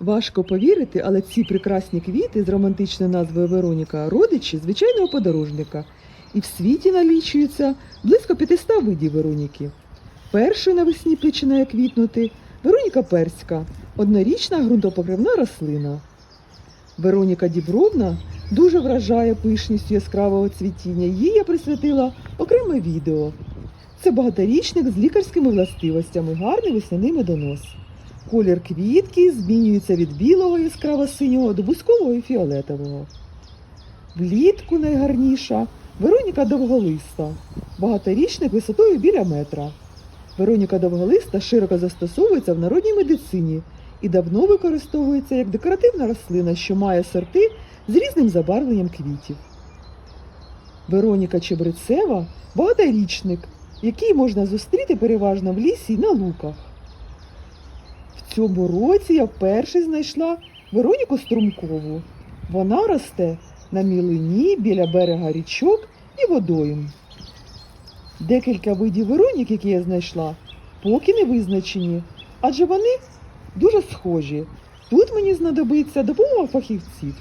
Важко повірити, але ці прекрасні квіти з романтичною назвою Вероніка родичі звичайного подорожника. І в світі налічується близько 500 видів Вероніки. Першою навесні починає квітнути Вероніка перська, однорічна ґрунтопокривна рослина. Вероніка Дібровна дуже вражає пишністю яскравого цвітіння. Їй я присвятила окреме відео. Це багаторічник з лікарськими властивостями, гарний весняний медонос. Колір квітки змінюється від білого яскраво синього до бузкового і фіолетового. Влітку найгарніша Вероніка довголиста, багаторічник висотою біля метра. Вероніка довголиста широко застосовується в народній медицині і давно використовується як декоративна рослина, що має сорти з різним забарвленням квітів. Вероніка Чебрецева багаторічник, який можна зустріти переважно в лісі і на луках. Цьому році я вперше знайшла Вероніку Струмкову. Вона росте на мілині біля берега річок і водойм. Декілька видів Веронік, які я знайшла, поки не визначені, адже вони дуже схожі. Тут мені знадобиться допомога фахівців.